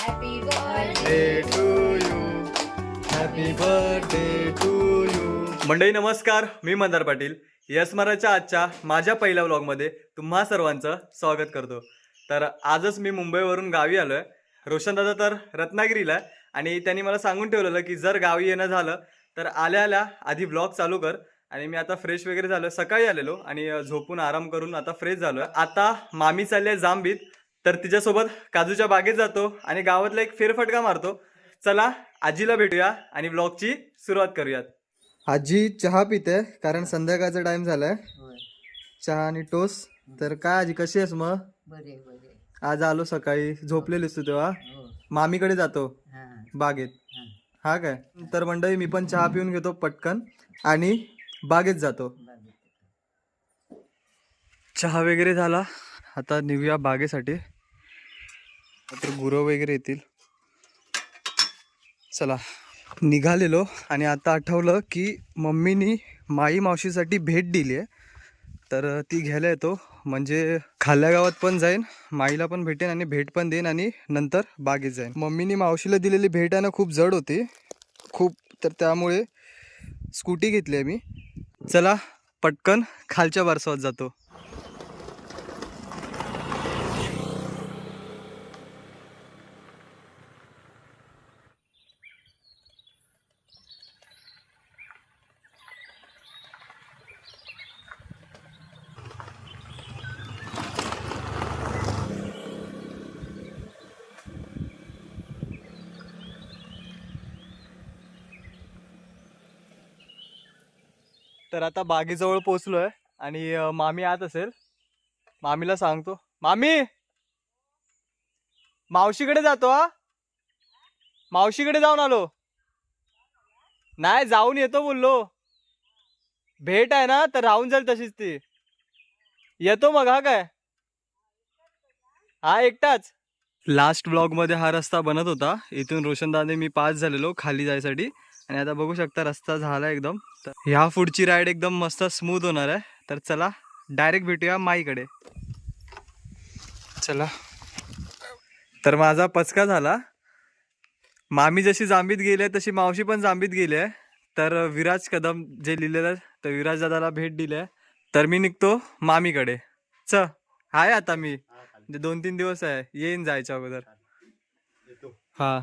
Happy birthday. birthday to you. Happy birthday to you. मंडळी नमस्कार. मी मंदार पाटील. यस्मराच्या आजच्या माझ्या पहिल्या व्लॉगमध्ये तुम्हा सर्वांचं स्वागत करतो. तर आजच मी मुंबईवरून गावी आलो आहे रोशनदादा तर रत्नागिरीला आहे आणि त्यांनी मला सांगून ठेवलेलं की जर गावी येणं झालं तर आल्या आल्या आधी ब्लॉग चालू कर. आणि मी आता फ्रेश वगैरे झालो सकाळी आलेलो आणि झोपून आराम करून आता फ्रेश झालोय. आता मामी चालली जांबीत तर तिच्यासोबत काजूच्या बागेत जातो आणि गावातला एक फेरफटका मारतो. चला आजीला भेटूया आणि ब्लॉगची सुरुवात करूयात. आजी चहा पिते कारण संध्याकाळचा टाइम झालाय. चहा आणि टोस. तर काय आजी कशी आहेस मग? बरे बरे. आज आलो सकाळी झोपलेलीस तू तेव्हा. हो. मामीकडे जातो हा. बागेत. हा. काय? तर मंडळी मी पण चहा पिऊन घेतो पटकन आणि बागेत जातो. चहा वगैरे झाला. आता निघूया बागेसाठी. तर गुरं वगैरे येतील. चला निघालेलो आणि आता आठवलं की मम्मीनी माई मावशीसाठी भेट दिली आहे. तर ती घ्यायला येतो. म्हणजे खाल्ल्या गावात पण जाईन माईला पण भेटेन आणि भेट पण देईन आणि नंतर बागेत जाईन. मम्मीनी मावशीला दिलेली भेट आहे ना खूप जड होती. खूप तर त्यामुळे स्कूटी घेतली आहे मी. चला पटकन खालच्या बारसात जातो. तर आता बागेजवळ पोचलोय आणि मामी आत असेल. मामीला सांगतो. मामी! मावशीकडे जातो हा. मावशीकडे जाऊन आलो. नाही जाऊन येतो बोललो. भेट आहे ना तर राहून जाईल तशीच ती. येतो मग हा काय? हा एकटाच. लास्ट ब्लॉगमध्ये हा रस्ता बनत होता. इथून रोशनदाने मी पास झालेलो खाली जायसाठी. आणि आता बघू शकता रस्ता झाला एकदम. तर ह्या पुढची राईड एकदम मस्त स्मूथ होणार आहे. तर चला डायरेक्ट भेटूया माईकडे. चला. तर माझा पचका झाला. मामी जशी जांबीत गेली आहे तशी मावशी पण जांबीत गेली आहे. तर विराज कदम जे लिहिलेलं आहे तर विराज दादाला भेट दिली आहे. तर मी निघतो मामीकडे. च आहे आता मी. म्हणजे दोन तीन दिवस आहे. येईन जायच्या अगोदर. हा.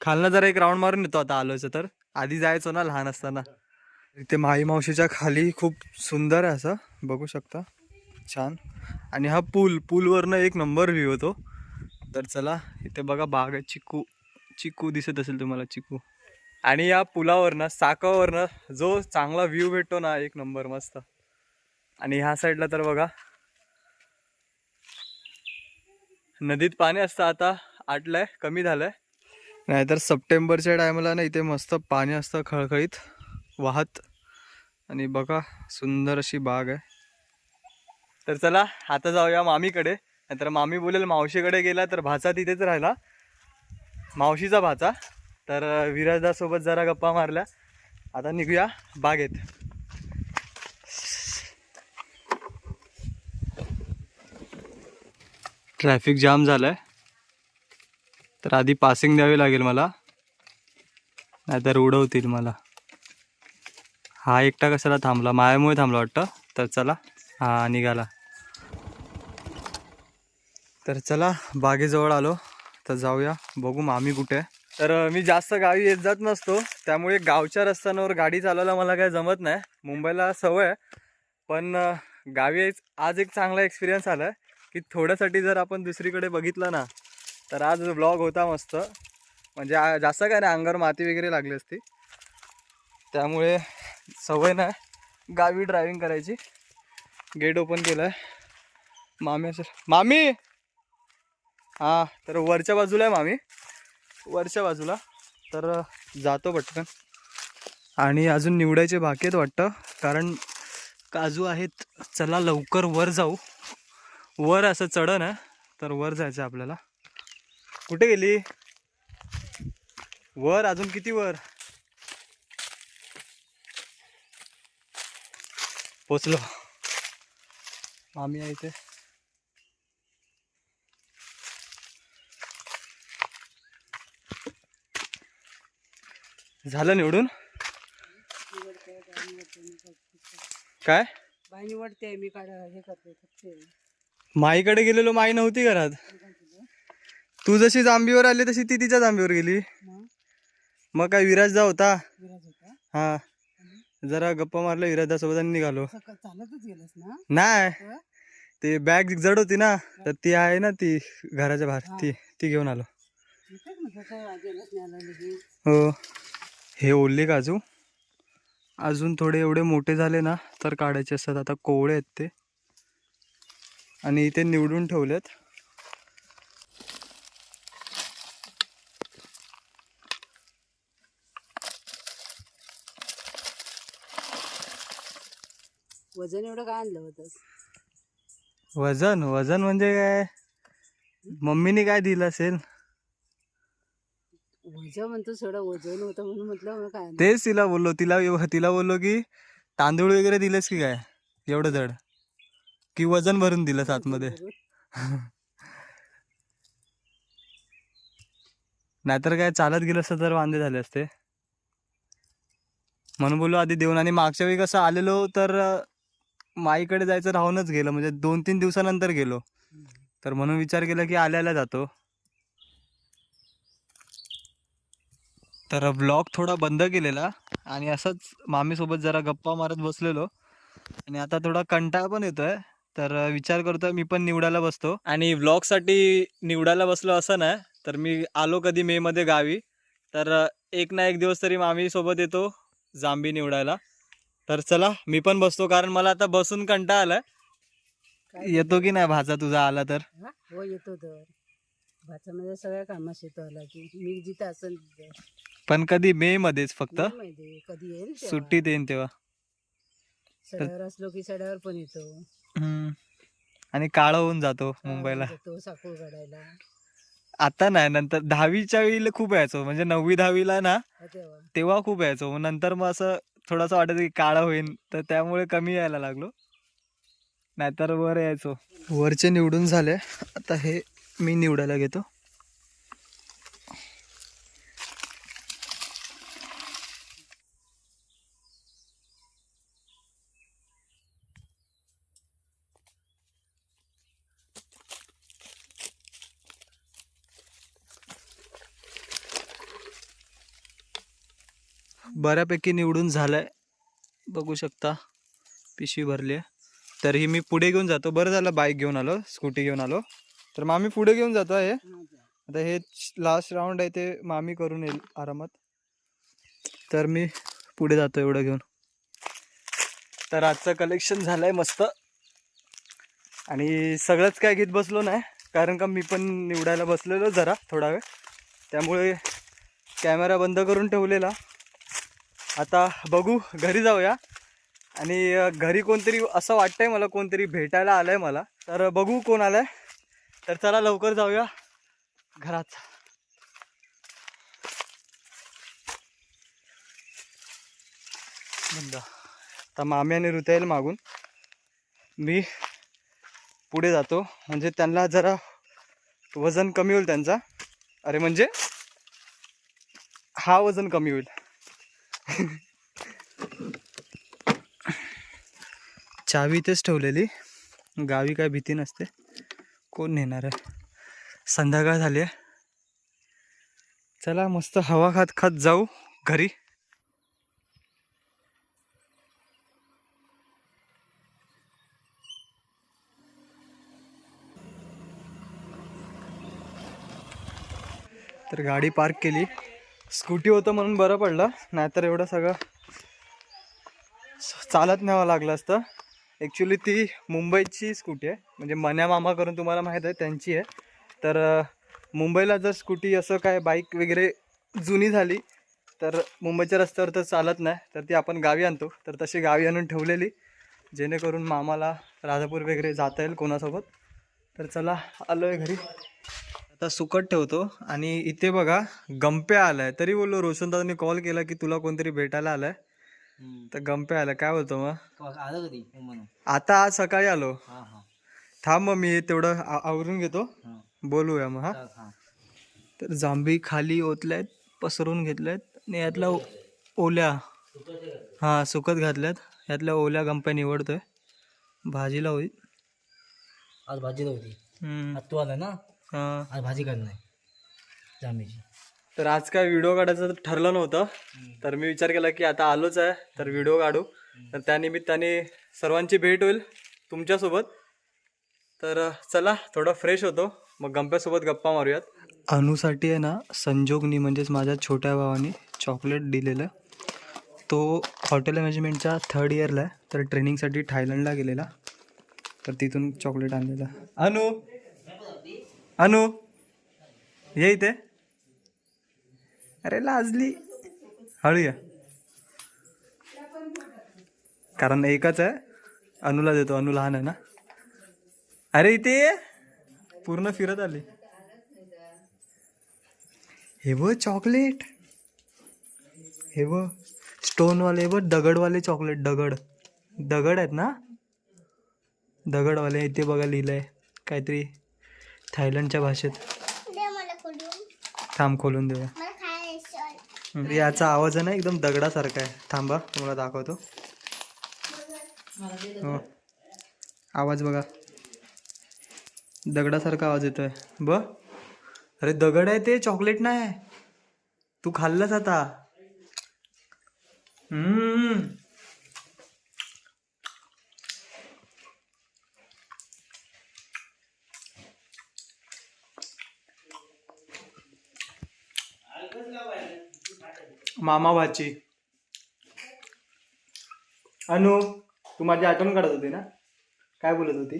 खालनं जरा एक राऊंड मारून येतो आता आलोच तर. आधी जायचो ना लहान असताना. इथे माई मावशीच्या खाली खूप सुंदर आहे असं. बघू शकता. छान. आणि हा पूल पूलवरनं एक नंबर व्ह्यू होतो तर चला इथे बघा बाग आहे. चिकू चिकू दिसत असेल तुम्हाला चिकू आणि या पुलावरनं साकावरनं जो चांगला व्ह्यू भेटतो ना एक नंबर मस्त. आणि ह्या साईडला तर बघा. नदीत पाणी असतं आता. आटलंय कमी झालंय. नाहीतर सप्टेंबरच्या टायमाला ना इथे मस्त पाणी असतं खळखळीत वाहत. आणि बघा सुंदर अशी बाग आहे. तर चला आता जाऊया मामीकडे. नाहीतर मामी बोलेल मावशीकडे गेला तर भाचा तिथेच राहिला. मावशीचा भाचा. तर विराजदासोबत जरा गप्पा मारल्या. आता निघूया बागेत. ट्रॅफिक जाम झालं आहे तर आधी पासिंग द्यावी लागेल मला. नाहीतर उडवतील मला. हा एकटा कशाला थांबला? मायामुळे थांबला वाटतं? तर चला हा निघाला. तर चला बागेजवळ आलो. तर जाऊया. बघू मामी कुठे आहे. तर मी जास्त गावी येत जात नसतो. त्यामुळे गावच्या रस्त्यांवर गाडी चालवायला मला काय जमत नाही. मुंबईला सवय आहे. पण गावी आज एक चांगला एक्सपिरियन्स आला आहे की थोड्यासाठी जर आपण दुसरीकडे बघितलं ना तर आज ब्लॉग होता मस्त. म्हणजे आ- जास्त काय नाही अंगावर माती वगैरे लागली असती. त्यामुळे सवय नाही गावी ड्रायव्हिंग करायची. गेट ओपन केलं आहे मामी सर मामी! हां तर वरच्या बाजूला आहे मामी. वरच्या बाजूला. तर जातो पटकन. आणि अजून निवडायचे बाकी आहेत वाटतं. कारण काजू आहेत. चला लवकर वर जाऊ. वर असं चढण आहे तर वर जायचं आहे आपल्याला. कुठे गेली? वर अजून किती वर? पोचलो. मामी आहे इथे. झालं निवडून? काय? बाई निवडते मी काढ हे करते माईकडे गेलेलो माई नव्हती घरात. तू जशी जांबीवर आली तशी ती तिच्या जांबीवर गेली. मग? काय विराजदा होता. विराज होता? हा. जरा गप्पा मारल्या विराजदा सोबत आणि निघालो. नाही? ते बॅग जड होती ना तर ती आहे ना ती घराच्या बाहेर. ती ती घेऊन आलो. हो. हे ओले काजू अजून थोडे एवढे मोठे झाले ना तर काढायचे असतात. आता कोवळे आहेत ते. आणि इथे निवडून ठेवलेत. वजन एवढं काय आणलं होतंस वजन वजन म्हणजे काय? मम्मीने काय दिलं असेल? वजन म्हणतो थोडं वजन होतं म्हणून म्हटलं मग काय आणलं? तेच तिला बोललो तिला तिला बोललो की तांदूळ वगैरे दिलेस की काय? एवढं जड. की वजन भरून दिलंस आतमध्ये. नाहीतर काय चालत गेलं असतं तर वांदे झाले असते. म्हणून बोललो आधी देऊन आणि मागच्या वेळी कसं आलेलो तर अं, माईकडे जायचं राहूनच गेलं. म्हणजे दोन तीन दिवसानंतर गेलो. तर म्हणून विचार केला की आल्याला जातो. तर ब्लॉग थोडा बंद केलेला. आणि असंच मामीसोबत जरा गप्पा मारत बसलेलो. आणि आता थोडा कंटाळा पण येतोय. तर विचार करतोय मी पण निवडायला बसतो. आणि व्लॉगसाठी निवडायला बसलो असं नाही तर मी आलो कधी मेमध्ये गावी. तर एक ना एक दिवस तरी मामीसोबत येतो जांबी निवडायला. तर चला मी पण बसतो कारण मला आता बसून कंटाळा आलाय. काय येतो की नाही भाचा तुझा आला तर? हा? हो येतो तर. भाच्यामध्ये सगळ्या कामात येतो आला की. मी जिथं असेल तिथं. पण कधी मे मध्येच फक्त? नाही माहिती कधी येईल तेव्हा. सुट्टीत येईन तेव्हा. सड्यावर असलो की सड्यावर पण येतो. हम्म. आणि काळ होऊन जातो मुंबईला. येतो साकूळ काढायला. आता नाही नंतर दहावीच्या वेळी खूप यायचो. म्हणजे नववी दहावीला ना हा तेव्हा. तेव्हा खूप यायचो. मग नंतर मग असं थोडंसं वाटत की काळा होईन तर त्यामुळे कमी यायला लागलो. नाहीतर वर यायचो. वरचे निवडून झाले. आता हे मी निवडायला घेतो. बऱ्यापैकी निवडून झालं आहे बघू शकता पिशवी भरली आहे तरीही मी पुढे घेऊन जातो. बरं झालं बाईक घेऊन आलो स्कूटी घेऊन आलो. तर मामी पुढे घेऊन जातो आहे आता हे लास्ट राऊंड आहे ते मामी करून येईल आरामात. तर मी पुढे जातो एवढं घेऊन. तर आजचं कलेक्शन झालं आहे मस्त. आणि सगळंच काय घेत बसलो नाही. कारण का मी पण निवडायला बसलेलो जरा थोडा वेळ. त्यामुळे कॅमेरा बंद करून ठेवलेला. आता बघू घरी जाऊया. आणि घरी कोणतरी असं वाटतंय मला कोणतरी भेटायला आलंय मला. तर बघू कोण आलंय. तर चला लवकर जाऊया. घरात. बंद. आता मामी आणि ऋता येईल मागून. मी पुढे जातो. म्हणजे त्यांना जरा वजन कमी होईल त्यांचा. अरे म्हणजे? हा वजन कमी होईल. चावी इथेच ठेवलेली. गावी काय भीती नसते. कोण नेणार आहे? संध्याकाळ झाली आहे. चला मस्त हवा खात खात जाऊ घरी. तर गाडी पार्क केली. स्कूटी होतं म्हणून बरं पडलं. नाहीतर एवढं सगळं चालत न्यावं लागलं असतं. ॲक्च्युली ती मुंबईची स्कूटी आहे. म्हणजे मन्या मामा करून तुम्हाला माहीत आहे त्यांची आहे. तर मुंबईला जर स्कूटी असं काय बाईक वगैरे जुनी झाली तर मुंबईच्या रस्त्यावर तर चालत नाही. तर ती आपण गावी आणतो. तर तशी गावी आणून ठेवलेली जेणेकरून मामाला राजापूर वगैरे जाता येईल कोणासोबत. तर चला आलो आहे घरी. आता सुकट ठेवतो. आणि इथे बघा गंप्या आलाय. तरी बोललो रोशन दादांनी कॉल केला की तुला कोणतरी भेटायला आलाय. तर गंप्या आलाय. काय बोलतो मग? आता आज सकाळी आलो. हा हा. थांब मग मी तेवढं आवरून घेतो. बोलूया मग हा. तर जांभी खाली ओतल्यात पसरून घेतल्यात आणि यातल्या ओल्या. हां सुकत घातल्यात. यातल्या ओल्या गंप्या निवडतोय. भाजीला होईल. आज भाजी नव्हती हम्म, आज तू आला ना? हां. आज भाजी करणार जांभळीची तर आज काय व्हिडिओ काढायचं ठरलं नव्हतं. तर मी विचार केला की आता आलोच आहे तर व्हिडिओ काढू. तर त्यानिमित्ताने सर्वांची भेट होईल तुमच्यासोबत. तर अ, चला थोडं फ्रेश होतो. मग गंप्यासोबत गप्पा मारूयात. अनुसाठी आहे ना संजोगनी म्हणजेच माझ्या छोट्या भावाने चॉकलेट दिलेलं. तो हॉटेल मॅनेजमेंटच्या थर्ड इयरला आहे. तर ट्रेनिंगसाठी थायलंडला गेलेला. तर तिथून चॉकलेट आणलेलं. अनु! अनु ये इथे. अरे लाजली. हळू या कारण एकच आहे अनुला देतो अनु लहान आहे ना. अरे इथे पूर्ण फिरत आली. हे व चॉकलेट हे बघ स्टोनवाले व दगडवाले चॉकलेट दगड. दगड आहेत ना? दगडवाले इथे बघा लिहिलंय काहीतरी. थायलंडच्या भाषेत. थांब खोलून देऊया. याचा आवाज आहे ना एकदम दगडासारखा आहे. थांबा तुम्हाला दाखवतो. हो. आवाज बघा. दगडासारखा आवाज येतोय. ब? अरे दगड आहे ते चॉकलेट नाही. तू खाल्लंच आता. हम्म. मामा भाची अनु तू माझी आठवण काढत होती ना? काय बोलत होती?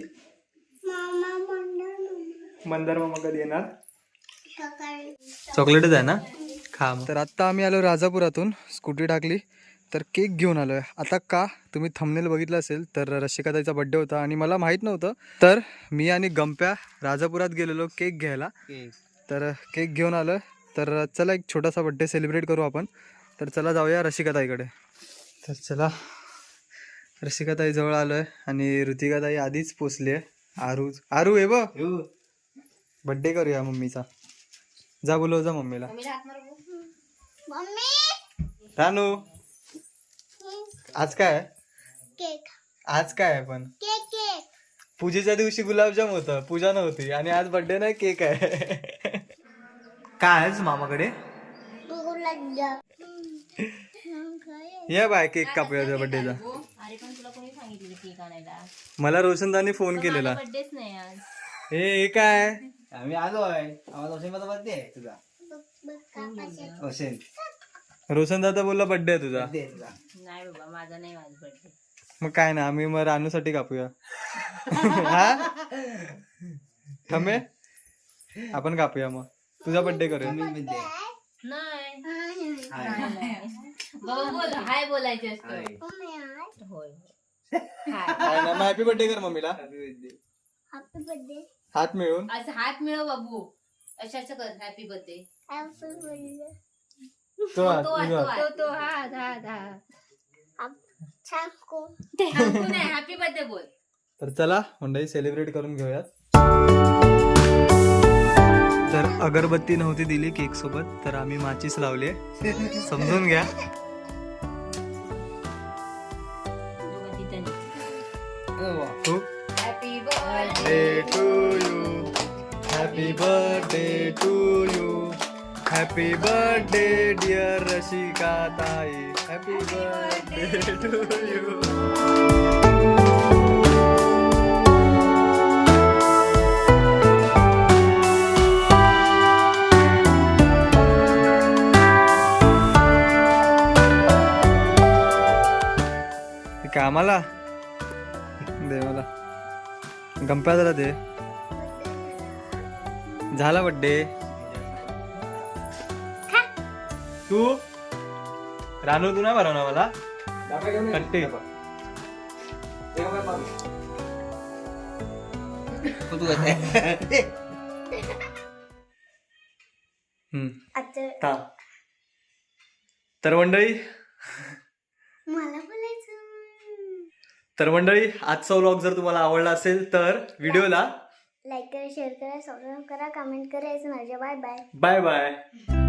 मंदार मामा. कधी येणार? चॉकलेटच आहे ना? खा मग. तर आत्ता आम्ही आलो राजापुरातून स्कूटी टाकली तर केक घेऊन आलोय. आता का? तुम्ही थंबनेल बघितलं असेल तर रशिकाताईचा बड्डे होता आणि मला माहीत नव्हतं. तर मी आणि गंप्या राजापुरात गेलेलो केक घ्यायला. तर केक घेऊन आलं तर चला एक छोटासा बड्डे सेलिब्रेट करू आपण. तर चला जाऊया रसिकाताईकडे. तर चला रसिकाताई जवळ आलोय आणि ऋतिकाताई आधीच पोचली आहे आरू आरू आहे बघ. बड्डे करूया मम्मीचा. जा बोलव जा मम्मीला. रानू आज काय? आहे? केक. आज काय आहे पण? Cake cake. पूजेच्या दिवशी गुलाबजाम होतं. पूजा नव्हती आणि आज बड्डे नाही केक आहे. काय आहेच मामाकडे? या बाय केक कापूया त्या बड्डेचा अरे पण तुला कोणी सांगितलं केक आणायला? मला रोशनदानी फोन केलेला. बर्थडेच नाही आज. हे हे काय? आम्ही आलोय. आम्हाला वसंत बर्थडे आहे तुझा. वसंत रोशन. दादा बोलला बड्डे आहे तुझा. आहे नाही बाबा माझा नाही माझा बर्थडे मग काय ना आम्ही मग रानूसाठी कापूया. हा? थमे आपण कापूया मग. तुझा बड्डे करूया birthday आहे. नाही हाय. बाबा बोल हाय बोलायचे असतो. हाय. होय हाय. काय ना मग हॅपी बड्डे कर मम्मीला. बर्थडे हात मिळून. असं हात मिळव बाबू. असं कर हॅपी बर्थडे बर्थडे तो हात, तो तुझा हात. तो तो हात हात हात. छानको नाही हॅपी बर्थडे बोल. तर चला मंडळी सेलिब्रेट करून घेऊयात. तर अगरबत्ती नव्हती दिली केक सोबत तर आम्ही माचीस लावली समजून घ्या तिथं अरे वा. खूप happy birthday birthday to you. Happy birthday to you. कामाला? दे मला. गंप्या जरा दे. झाला बड्डे तू? रानू तू नाही बनवणार मला? कट्टे तू. तर मंडळी. मला तर मंडळी आजचा व्लॉग जर तुम्हाला आवडला असेल तर व्हिडिओला लाईक करा शेअर करा सबस्क्राईब करा कमेंट करा. माझ्या बाय बाय बाय बाय